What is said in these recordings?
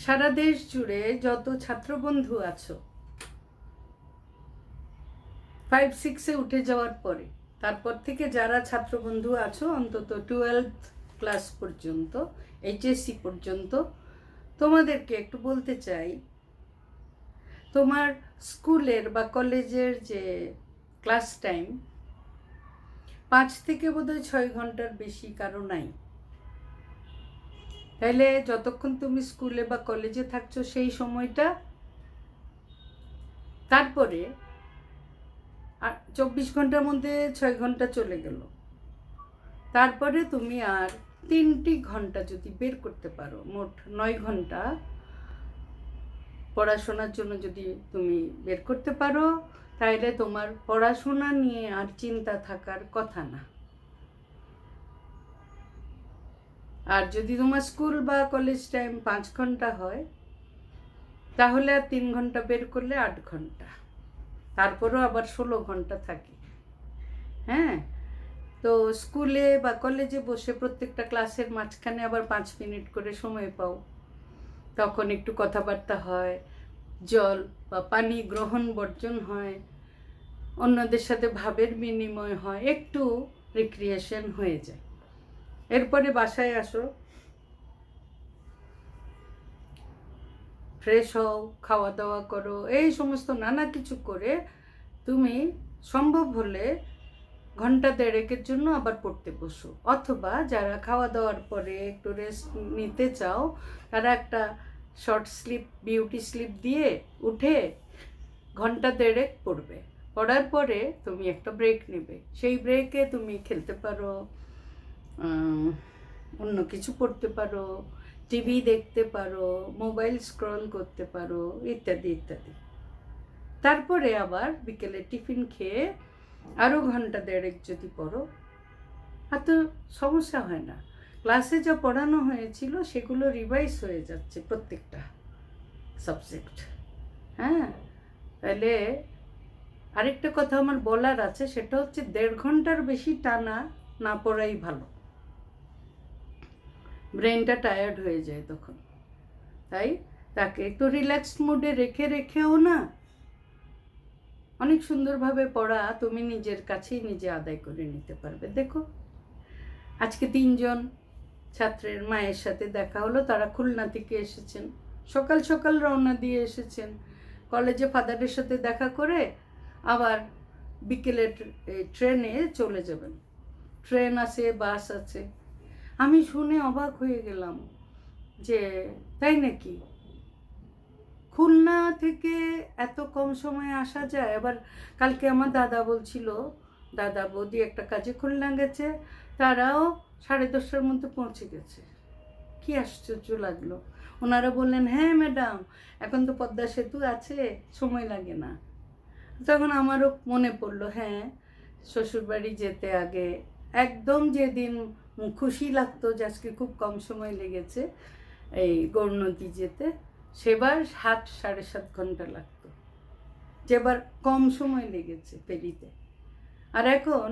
সারা দেশ জুড়ে যত ছাত্রবন্ধু আছো ফাইভ সিক্সে উঠে যাওয়ার পরে, তারপর থেকে যারা ছাত্রবন্ধু আছো, অন্তত টুয়েলভ ক্লাস পর্যন্ত এইচএসসি পর্যন্ত, তোমাদেরকে একটু বলতে চাই, তোমার স্কুলের বা কলেজের যে ক্লাস টাইম পাঁচ থেকে বোধহয় ছয় ঘণ্টার বেশি কারও নাই। তাইলে যতক্ষণ তুমি স্কুলে বা কলেজে থাকছো সেই সময়টা, তারপরে আর চব্বিশ ঘণ্টার মধ্যে ছয় ঘণ্টা চলে গেল। তারপরে তুমি আর তিনটি ঘণ্টা যদি বের করতে পারো, মোট নয় ঘণ্টা পড়াশোনার জন্য যদি তুমি বের করতে পারো তাহলে তোমার পড়াশোনা নিয়ে আর চিন্তা থাকার কথা না। আর যদি তোমার স্কুল বা কলেজ টাইম পাঁচ ঘণ্টা হয়, তাহলে আর তিন ঘণ্টা বের করলে আট ঘণ্টা। তারপরেও আবার ষোলো ঘণ্টা থাকে। হ্যাঁ? তো স্কুলে বা কলেজে বসে প্রত্যেকটা ক্লাসের মাঝখানে আবার পাঁচ মিনিট করে সময় পাও। তখন একটু কথাবার্তা হয়, জল বা পানি গ্রহণ বর্জন হয়। অন্যদের সাথে ভাবের বিনিময় হয়, একটু রিক্রিয়েশন হয়ে যায়। এরপরে বাসায় আসো। ফ্রেশ হও খাওয়া দাওয়া করো, এই সমস্ত নানা কিছু করে তুমি সম্ভব হলে ঘণ্টা দেড়েকের জন্য আবার পড়তে বসো। অথবা যারা খাওয়া দাওয়ার পরে একটু রেস্ট নিতে চাও, তারা একটা শর্ট স্লিপ বিউটি স্লিপ দিয়ে উঠে ঘণ্টা দেড়েক পড়বে। পড়ার পরে তুমি একটা ব্রেক নেবে। সেই ব্রেকে তুমি খেলতে পারো। অন্য কিছু পড়তে পারো টিভি দেখতে পারো মোবাইল স্ক্রল করতে পারো, ইত্যাদি ইত্যাদি। তারপরে আবার বিকেলে টিফিন খেয়ে আরও ঘণ্টা দেড়েক যদি পড়ো, আর তো সমস্যা হয় না। ক্লাসে যা পড়ানো হয়েছিল সেগুলো রিভাইজ হয়ে যাচ্ছে প্রত্যেকটা সাবজেক্ট হ্যাঁ? তাহলে আরেকটা কথা আমার বলার আছে, সেটা হচ্ছে দেড় ঘণ্টার বেশি টানা না পড়াই ভালো। ব্রেনটা টায়ার্ড হয়ে যায় তখন। তাই? তাকে একটু রিল্যাক্সড মুডে রেখে, রেখেও না। অনেক সুন্দরভাবে পড়া তুমি নিজের কাছেই নিজে আদায় করে নিতে পারবে। দেখো, আজকে তিনজন ছাত্রের মায়ের সাথে দেখা হলো। তারা খুলনা থেকে এসেছেন। সকাল সকাল রওনা দিয়ে এসেছেন। কলেজে ফাদারের সাথে দেখা করে আবার বিকেলে ট্রে- এই ট্রেনে চলে যাবেন। ট্রেন আছে বাস আছে। আমি শুনে অবাক হয়ে গেলাম যে, তাই নাকি? খুলনা থেকে এত কম সময়ে আসা যায়? আবার কালকে আমার দাদা বলছিল, দাদা, বৌদি একটা কাজে খুলনা গেছে, তারাও সাড়ে দশটার মধ্যে পৌঁছে গেছে। কি আশ্চর্য লাগল। ওনারা বললেন হ্যাঁ ম্যাডাম, এখন তো পদ্মা সেতু আছে, সময় লাগে না। তখন আমারও মনে পড়ল হ্যাঁ শ্বশুরবাড়ি যেতে আগে, একদম যেদিন খুশি লাগতো যে আজকে খুব কম সময় লেগেছে এই গৌরনদী যেতে। সেবার সাত, সাড়ে সাত ঘণ্টা লাগতো। যেবার কম সময় লেগেছে পেরিতে আর এখন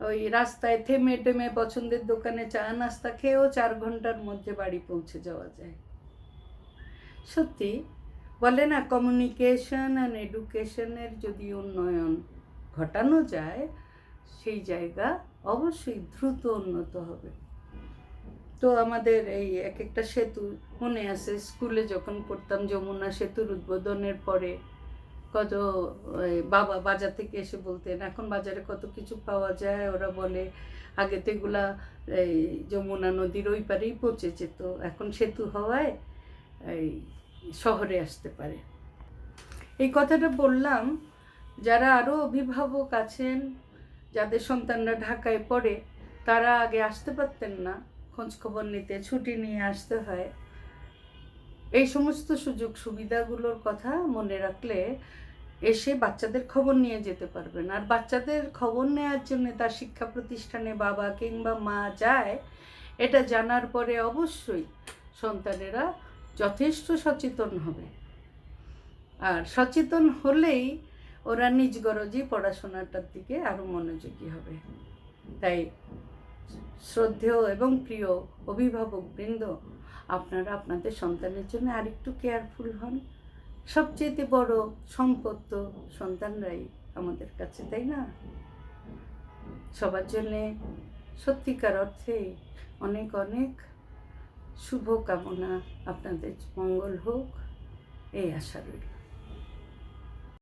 ওই রাস্তায় থেমে টেমে পছন্দের দোকানে চা, নাস্তা খেয়েও চার ঘণ্টার মধ্যে বাড়ি পৌঁছে যাওয়া যায়। সত্যি, বলে না কমিউনিকেশন অ্যান্ড এডুকেশনের যদি উন্নয়ন ঘটানো যায় সেই জায়গা অবশ্যই দ্রুত উন্নত হবে। তো আমাদের এই এক একটা সেতু মনে আছে, স্কুলে যখন পড়তাম যমুনা সেতুর উদ্বোধনের পরে কত বাবা বাজার থেকে এসে বলতেন, এখন বাজারে কত কিছু পাওয়া যায়? ওরা বলে, আগে তো এগুলা, এই যমুনা নদীর ওই পারেই পৌঁছে যেত এখন সেতু হওয়ায় এই শহরে আসতে পারে। এই কথাটা বললাম, যারা আরও অভিভাবক আছেন যাদের সন্তানরা ঢাকায় পড়ে, তারা আগে আসতে পারতেন না। খোঁজ খবর নিতে, ছুটি নিয়ে আসতে হয়। এই সমস্ত সুযোগ সুবিধাগুলোর কথা মনে রাখলে এসে বাচ্চাদের খবর নিয়ে যেতে পারবেন। আর বাচ্চাদের খবর নেওয়ার জন্য তার শিক্ষা প্রতিষ্ঠানে বাবা কিংবা মা যায়, এটা জানার পরে অবশ্যই সন্তানেরা যথেষ্ট সচেতন হবে। আর সচেতন হলেই ওরা নিজ গরজে পড়াশোনাটার দিকে আরও মনোযোগী হবে। তাই শ্রদ্ধেয় এবং প্রিয় অভিভাবক বৃন্দ, আপনারা আপনাদের সন্তানের জন্য আরেকটু কেয়ারফুল হন। সবচেয়ে বড় সম্পদ তো সন্তানরাই আমাদের কাছে, তাই না? সবার জন্যে সত্যিকার অর্থে অনেক অনেক শুভ কামনা আপনাদের মঙ্গল হোক, এই আশা রইল।